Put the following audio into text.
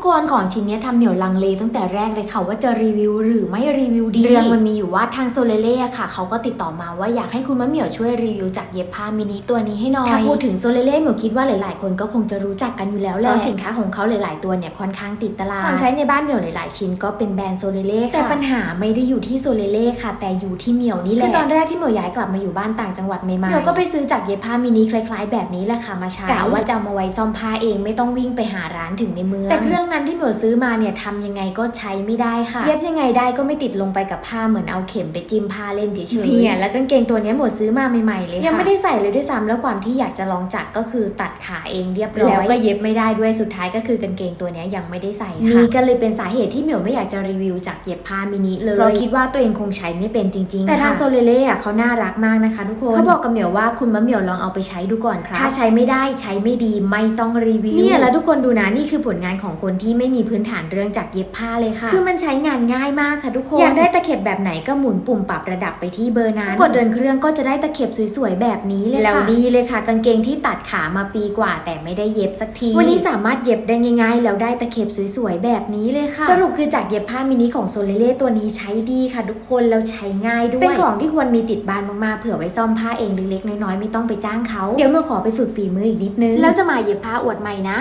กคนของชิ้นเนี้ยทำเหมียวลังเลตั้งแต่แรกเลยค่ะว่าจะรีวิวหรือไม่รีวิวดี เรื่องมันมีอยู่ว่าทางโซเลเล่ค่ะ เขาก็ติดต่อมาว่าอยากให้คุณมะเหมียวช่วยรีวิวจากเย็บผ้ามินิตัวนี้ให้หน่อย ถ้าพูดถึงโซเลเล่เหมียวคิดว่าหลาย ๆ คนก็คงจะรู้จักกันอยู่แล้วแหละเพราะสินค้าของเขาหลาย ๆ ตัวเนี่ยค่อนข้างติดตลาดของใช้ในบ้านเหมียวหลาย ๆ ชิ้นก็เป็นแบรนด์โซเลเล่ค่ะแต่ปัญหาไม่ได้อยู่ที่โซเลเล่ค่ะ แต่อยู่ที่เหมียวนี่แหละคือตอนแรกที่เหมียวย้ายกลับมาอยู่บ้านต่างจังหวัดใหม่ๆเหมียวก็ไปซื้อจากเย็บผ้ามินิคล้าย ๆ แบบนี้แหละค่ะมาใช้กะว่าจะเอามาไว้ซ่อมผ้าเองไม่ต้องวิ่งไปหาร้านถึงในเมืองแต่เครื่องนั้นที่เหมียวซื้อมาเนี่ยทำยังไงก็ใช้ไม่ได้ค่ะ เย็บยังไงได้ก็ไม่ติดลงไปกับผ้าเหมือนเอาเข็มไปจิ้มผ้าเล่นเฉยๆเนี่ยแล้วกางเกงตัวเนี้ยหมดซื้อมาใหม่ๆเลยค่ะยังไม่ได้ใส่เลยด้วยซ้ำแล้วความที่อยากจะลองจัดก็คือตัดขาเองเรียบร้อยแล้วก็เย็บไม่ได้ด้วยสุดท้ายก็คือกางเกงตัวเนี้ยยังไม่ได้ใส่ค่ะนี่ก็เลยเป็นสาเหตุที่เหมียวไม่อยากจะรีวิวจากเย็บผ้ามินิเลยเพราะคิดว่าตัวเองคงใช้ไม่เป็นจริงๆแต่ทางโซเลเล่อะเขาน่ารักมากนะคะทุกคนเขาบอกกับเหมียวว่าคุณมะเหมียวลองเอาไปใช้ดูก่อนครับถ้าใช้ไม่ได้ใช้ไม่ดีไม่ต้องรีวิวเนี่ยแล้วทุกคนดูนะนี่คือผลงานของคนที่ไม่มีพื้นฐานเรื่องจากเย็บผ้าเลยค่ะ คือมันใช้งานง่ายมากค่ะทุกคน อยากได้ตะเข็บแบบไหนก็หมุนปุ่มปรับระดับไปที่เบอร์นั้น กดเดินเครื่องก็จะได้ตะเข็บสวยๆแบบนี้เลยค่ะ แล้วนี่เลยค่ะ กางเกงที่ตัดขามาปีกว่า แต่ไม่ได้เย็บสักที วันนี้สามารถเย็บได้ง่ายๆ แล้วได้ตะเข็บสวยๆแบบนี้เลยค่ะ สรุปคือจากเย็บผ้ามินิของโซเลเล่ตัวนี้ใช้ดีค่ะ ทุกคนแล้วใช้ง่ายด้วย เป็นของที่ควรมีติดบ้านมากๆเผื่อไว้ซ่อมผ้าเองเล็กๆน้อยๆไม่ต้องไปจ้างเขา เดี๋ยวมาขอไปฝึกฝีมืออีกนิดนึง แล้วจะมาเย็บผ้าอวดใหม่นะ